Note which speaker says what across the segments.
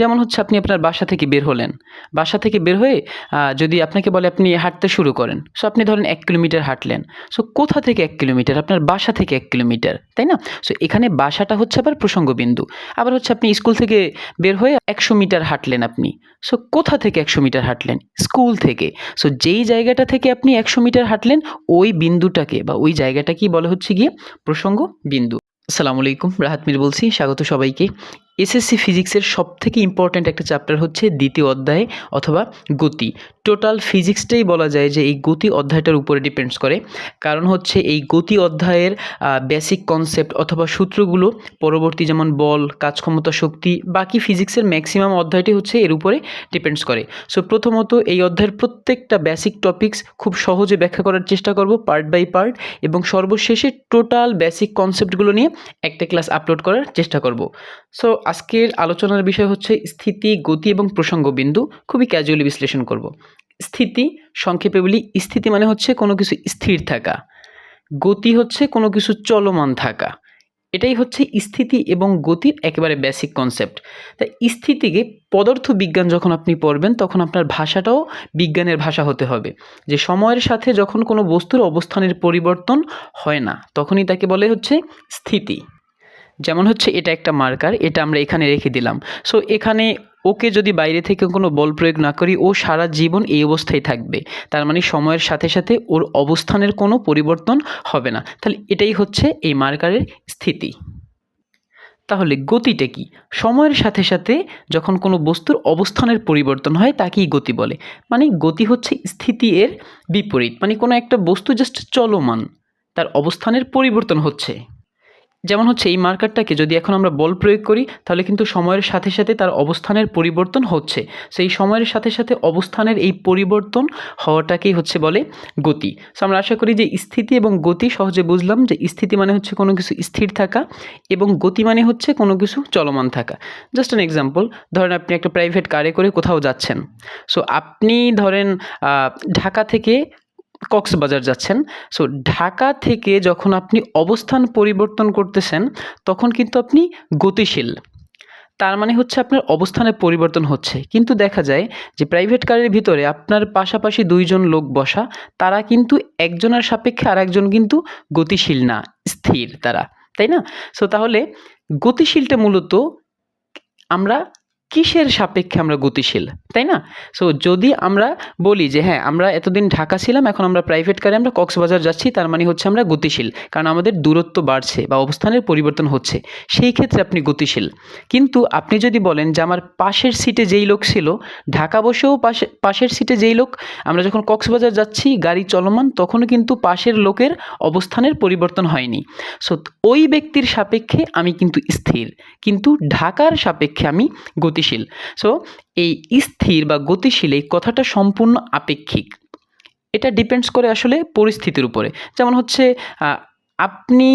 Speaker 1: যেমন হচ্ছে আপনি আপনার বাসা থেকে বের হলেন। বাসা থেকে বের হয়ে যদি আপনাকে বলে আপনি হাঁটতে শুরু করেন, সো আপনি ধরেন এক কিলোমিটার হাঁটলেন। সো কোথা থেকে এক কিলোমিটার? আপনার বাসা থেকে এক কিলোমিটার, তাই না? সো এখানে বাসাটা হচ্ছে আবার প্রসঙ্গবিন্দু। আবার হচ্ছে আপনি স্কুল থেকে বের হয়ে একশো মিটার হাঁটলেন আপনি। সো কোথা থেকে একশো মিটার হাঁটলেন? স্কুল থেকে। সো যেই জায়গাটা থেকে আপনি একশো মিটার হাঁটলেন, ওই বিন্দুটাকে বা ওই জায়গাটাকেই বলা হচ্ছে গিয়ে প্রসঙ্গ বিন্দু আসসালামু আলাইকুম, রাহাত মির বলছি, স্বাগত সবাইকে। এসএসসি ফিজিক্সের সব থেকে ইম্পর্ট্যান্ট একটা চ্যাপ্টার হচ্ছে দ্বিতীয় অধ্যায় অথবা গতি। টোটাল ফিজিক্সটাই বলা যায় যে এই গতি অধ্যায়টার উপরে ডিপেন্ডস করে। কারণ হচ্ছে এই গতি অধ্যায়ের বেসিক কনসেপ্ট অথবা সূত্রগুলো পরবর্তী যেমন বল, কাজক্ষমতা, শক্তি, বাকি ফিজিক্সের ম্যাক্সিমাম অধ্যায়টি হচ্ছে এর উপরে ডিপেন্ডস করে। সো প্রথমত এই অধ্যায়ের প্রত্যেকটা বেসিক টপিকস খুব সহজে ব্যাখ্যা করার চেষ্টা করব পার্ট বাই পার্ট এবং সর্বশেষে টোটাল বেসিক কনসেপ্টগুলো নিয়ে একটা ক্লাস আপলোড করার চেষ্টা করব। সো আজকের আলোচনার বিষয় হচ্ছে স্থিতি, গতি এবং প্রসঙ্গ বিন্দু খুবই ক্যাজুয়ালি বিশ্লেষণ করব। স্থিতি, সংক্ষেপে বলি, স্থিতি মানে হচ্ছে কোনো কিছু স্থির থাকা। গতি হচ্ছে কোনো কিছু চলমান থাকা। এটাই হচ্ছে স্থিতি এবং গতির একেবারে বেসিক কনসেপ্ট তাই স্থিতিকে পদার্থ বিজ্ঞান যখন আপনি পড়বেন, তখন আপনার ভাষাটাও বিজ্ঞানের ভাষা হতে হবে। যে সময়ের সাথে যখন কোনো বস্তুর অবস্থানের পরিবর্তন হয় না, তখনই তাকে বলে হচ্ছে স্থিতি। যেমন হচ্ছে এটা একটা মার্কার এটা আমরা এখানে রেখে দিলাম। সো এখানে ওকে যদি বাইরে থেকে কোনো বল প্রয়োগ না করি, ও সারা জীবন এই অবস্থায় থাকবে। তার মানে সময়ের সাথে সাথে ওর অবস্থানের কোনো পরিবর্তন হবে না। তাহলে এটাই হচ্ছে এই মার্কারের স্থিতি। তাহলে গতিটা কি? সময়ের সাথে সাথে যখন কোনো বস্তুর অবস্থানের পরিবর্তন হয়, তাকেই গতি বলে। মানে গতি হচ্ছে স্থিতি এর বিপরীত। মানে কোনো একটা বস্তু জাস্ট চলমান। তার অবস্থানের পরিবর্তন হচ্ছে। যেমন হচ্ছে এই মার্কারটাকে যদি এখন আমরা বল প্রয়োগ করি, তাহলে কিন্তু সময়ের সাথে সাথে তার অবস্থানের পরিবর্তন হচ্ছে। সেই সময়ের সাথে সাথে অবস্থানের এই পরিবর্তন হওয়াটাকেই হচ্ছে বলে গতি। সো আমরা আশা করি যে স্থিতি এবং গতি সহজে বুঝলাম যে স্থিতি মানে হচ্ছে কোনো কিছু স্থির থাকা এবং গতি মানে হচ্ছে কোনো কিছু চলমান থাকা। জাস্ট অ্যান এক্সাম্পল ধরেন আপনি একটা প্রাইভেট কারে করে কোথাও যাচ্ছেন। সো আপনি ধরেন ঢাকা থেকে কক্সবাজার যাচ্ছেন। সো ঢাকা থেকে যখন আপনি অবস্থান পরিবর্তন করতেছেন, তখন কিন্তু আপনি গতিশীল। তার মানে হচ্ছে আপনার অবস্থানের পরিবর্তন হচ্ছে। কিন্তু দেখা যায় যে প্রাইভেট কারের ভিতরে আপনার পাশাপাশি দুইজন লোক বসা, তারা কিন্তু একজনের সাপেক্ষে আর একজন কিন্তু গতিশীল না, স্থির তারা, তাই না? সো তাহলে গতিশীলটা মূলত আমরা কিসের সাপেক্ষে আমরা গতিশীল? তাই না? সো যদি আমরা বলি যে হ্যাঁ আমরা এতদিন ঢাকা ছিলাম, এখন আমরা প্রাইভেট কারে আমরা কক্সবাজার যাচ্ছি, তার মানে হচ্ছে আমরা গতিশীল। কারণ আমাদের দূরত্ব বাড়ছে বা অবস্থানের পরিবর্তন হচ্ছে। সেই ক্ষেত্রে আপনি গতিশীল। কিন্তু আপনি যদি বলেন যে, আমার পাশের সিটে যেই লোক ছিল, ঢাকা বসেও পাশে, পাশের সিটে যেই লোক, আমরা যখন কক্সবাজার যাচ্ছি, গাড়ি চলমান, তখনও কিন্তু পাশের লোকের অবস্থানের পরিবর্তন হয়নি। সো ওই ব্যক্তির সাপেক্ষে আমি কিন্তু স্থির। কিন্তু ঢাকার সাপেক্ষে আমি গতিশীল। সো এই স্থির বা গতিশীল এই কথাটা সম্পূর্ণ আপেক্ষিক। এটা ডিপেন্ডস করে আসলে পরিস্থিতির উপরে। যেমন হচ্ছে আপনি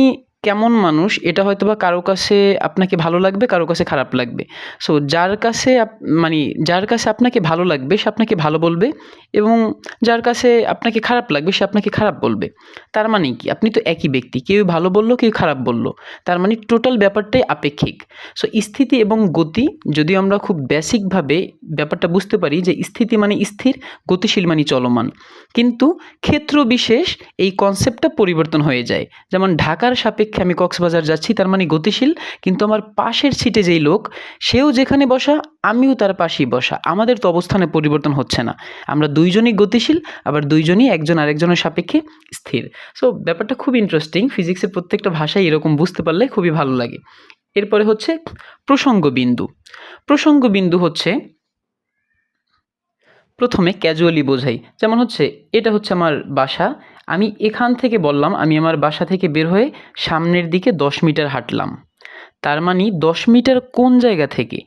Speaker 1: কেমন মানুষ, এটা হয়তো বা কারও কাছে আপনাকে ভালো লাগবে, কারও কাছে খারাপ লাগবে। সো যার কাছে আপ- মানে যার কাছে আপনাকে ভালো লাগবে, সে আপনাকে ভালো বলবে এবং যার কাছে আপনাকে খারাপ লাগবে, সে আপনাকে খারাপ বলবে। তার মানে কি? আপনি তো একই ব্যক্তি। কেউ ভালো বলল, কেউ খারাপ বলল। তার মানে টোটাল ব্যাপারটাই আপেক্ষিক। সো স্থিতি এবং গতি, যদি আমরা খুব বেসিকভাবে ব্যাপারটা বুঝতে পারি যে স্থিতি মানে স্থির, গতিশীল মানে চলমান। কিন্তু ক্ষেত্র বিশেষ এই কনসেপ্টটা পরিবর্তন হয়ে যায়। যেমন ঢাকার সাপেক্ষে আমি কক্সবাজার যাচ্ছি, তার মানে গতিশীল। কিন্তু আমার পাশের সিটে যেই লোক, সেও যেখানে বসা, আমিও তার পাশেই বসা। আমাদের তো অবস্থানে পরিবর্তন হচ্ছে না। আমরা দুইজনই গতিশীল, আবার দুইজনই একজন আরেকজনের সাপেক্ষে স্থির। সো ব্যাপারটা খুব ইন্টারেস্টিং ফিজিক্সের প্রত্যেকটা ভাষায় এরকম বুঝতে পারলে খুবই ভালো লাগে। এরপরে হচ্ছে প্রসঙ্গ বিন্দু। প্রসঙ্গ বিন্দু হচ্ছে প্রথমে ক্যাজুয়ালি বোঝাই। যেমন হচ্ছে, এটা হচ্ছে আমার বাসা আমি এখান থেকে বললাম, আমি আমার বাসা থেকে বের হয়ে সামনের দিকে দশ মিটার হাঁটলাম। তার মানে দশ মিটার কোন জায়গা থেকে?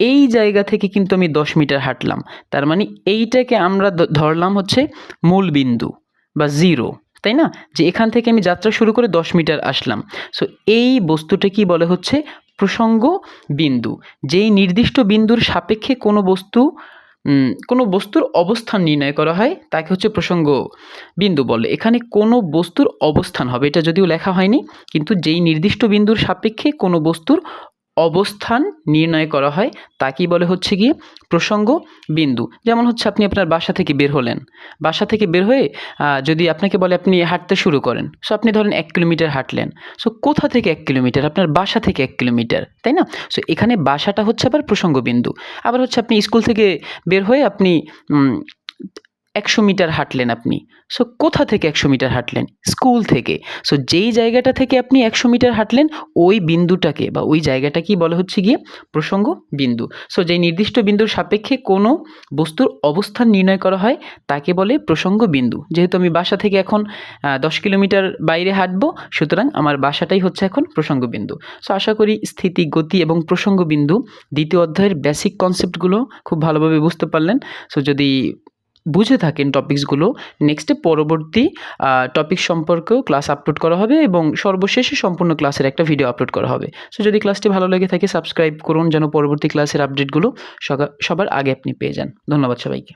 Speaker 1: এই জায়গা থেকে কিন্তু আমি দশ মিটার হাঁটলাম। তার মানে এইটাকে আমরা ধরলাম হচ্ছে মূল বিন্দু বা জিরো, তাই না? যে এখান থেকে আমি যাত্রা শুরু করে দশ মিটার আসলাম। সো এই বস্তুটা কি বলে হচ্ছে? প্রসঙ্গ বিন্দু। যেই নির্দিষ্ট বিন্দুর সাপেক্ষে কোনো বস্তু কোনো বস্তুর অবস্থান নির্ণয় করা হয়, তাকে হচ্ছে প্রসঙ্গ বিন্দু বলে। এখানে কোনো বস্তুর অবস্থান হবে, এটা যদিও লেখা হয়নি, কিন্তু যেই নির্দিষ্ট বিন্দুর সাপেক্ষে কোনো বস্তুর অবস্থান নির্ণয় করা হয় তাকেই বলে হচ্ছে গিয়ে? প্রসঙ্গ বিন্দু। যেমন হচ্ছে আপনি আপনার বাসা থেকে বের হলেন। বাসা থেকে বের হয়ে যদি আপনাকে বলে আপনি হাঁটতে শুরু করেন, সো আপনি ধরেন এক কিলোমিটার হাঁটলেন। সো কোথা থেকে এক কিলোমিটার? আপনার বাসা থেকে এক কিলোমিটার, তাই না? সো এখানে বাসাটা হচ্ছে আবার প্রসঙ্গ বিন্দু। আবার হচ্ছে আপনি স্কুল থেকে বের হয়ে আপনি একশো মিটার হাঁটলেন আপনি। সো কোথা থেকে একশো মিটার হাঁটলেন? স্কুল থেকে। সো যেই জায়গাটা থেকে আপনি একশো মিটার হাঁটলেন, ওই বিন্দুটাকে বা ওই জায়গাটাকেই বলা হচ্ছে গিয়ে? প্রসঙ্গ বিন্দু। সো যেই নির্দিষ্ট বিন্দুর সাপেক্ষে কোনো বস্তুর অবস্থান নির্ণয় করা হয়, তাকে বলে প্রসঙ্গ বিন্দু। যেহেতু আমি বাসা থেকে এখন দশ কিলোমিটার বাইরে হাঁটবো, সুতরাং আমার বাসাটাই হচ্ছে এখন প্রসঙ্গ বিন্দু। সো আশা করি স্থিতি, গতি এবং প্রসঙ্গ বিন্দু দ্বিতীয় অধ্যায়ের বেসিক কনসেপ্টগুলো খুব ভালোভাবে বুঝতে পারলেন। সো যদি বুঝে থাকেন টপিকসগুলো নেক্সটে পরবর্তী টপিক সম্পর্কেও ক্লাস আপলোড করা হবে এবং সর্বশেষে সম্পূর্ণ ক্লাসের একটা ভিডিও আপলোড করা হবে। সো যদি ক্লাসটি ভালো লেগে থাকে সাবস্ক্রাইব করুন যেন পরবর্তী ক্লাসের আপডেটগুলো সবার আগে আপনি পেয়ে যান। ধন্যবাদ সবাইকে।